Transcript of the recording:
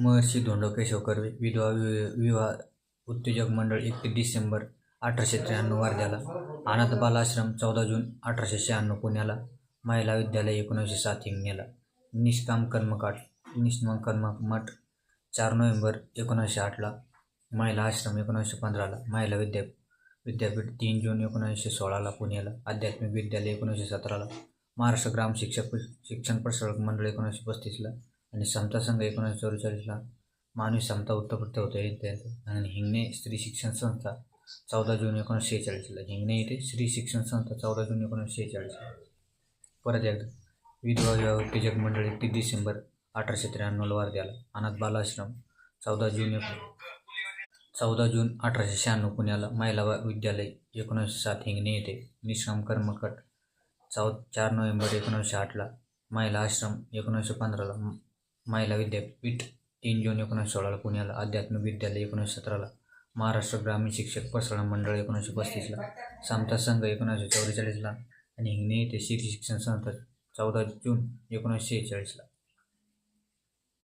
महर्षी धोंडो केशव कर्वे विधवा वि- विवाह उद्योजक मंडळ एकतीस डिसेंबर अठराशे त्र्याण्णव वर्ध्याला अनाथ बालाश्रम चौदा जून अठराशे शहाण्णव पुण्याला. महिला विद्यालय एकोणीसशे सात हिंगण्याला. निष्काम कर्मकाठ निष्काम कर्ममठ चार नोव्हेंबर एकोणीसशे आठला महिला आश्रम एकोणीसशे पंधराला महिला विद्या विद्यापीठ तीन जून एकोणीसशे सोळाला पुण्याला. आध्यात्मिक विद्यालय एकोणीसशे सतराला महाराष्ट्र ग्राम शिक्षक शिक्षण प्रसारक मंडळ एकोणीसशे पस्तीसला आणि समता संघ एकोणीसशे चौवेचाळीसला मानवी समता उत्तरप्रत्य होते त्यांचं आणि हिंगणे स्त्री शिक्षण संस्था चौदा जून एकोणीसशे शेहेचाळीसला. हिंगणे येथे स्त्री शिक्षण संस्था चौदा जून एकोणीसशे शेहेचाळीसला. परत एकदा विधवा विवाह उत्तेजक मंडळ एकतीस डिसेंबर अठराशे त्र्याण्णवला वर्ध्याला अनाथ बालाश्रम चौदा जून चौदा जून अठराशे शहाण्णव पुण्याला महिला विद्यालय एकोणीसशे सात हिंगणे येथे निष्काम कर्मकट चौ चार नोव्हेंबर एकोणीसशे आठला महिला आश्रम एकोणीसशे पंधराला महिला विद्यापीठ तीन जून एकोणीसशे सोळाला पुण्याला आध्यात्मिक विद्यालय एकोणीसशे सतराला महाराष्ट्र ग्रामीण शिक्षक प्रसारण मंडळ एकोणीसशे पस्तीसला समता संघ एकोणीसशे चौवेचाळीसला आणि हिंगणे येथे श्री शिक्षण संस्था चौदा जून एकोणीसशे शेहेचाळीसला.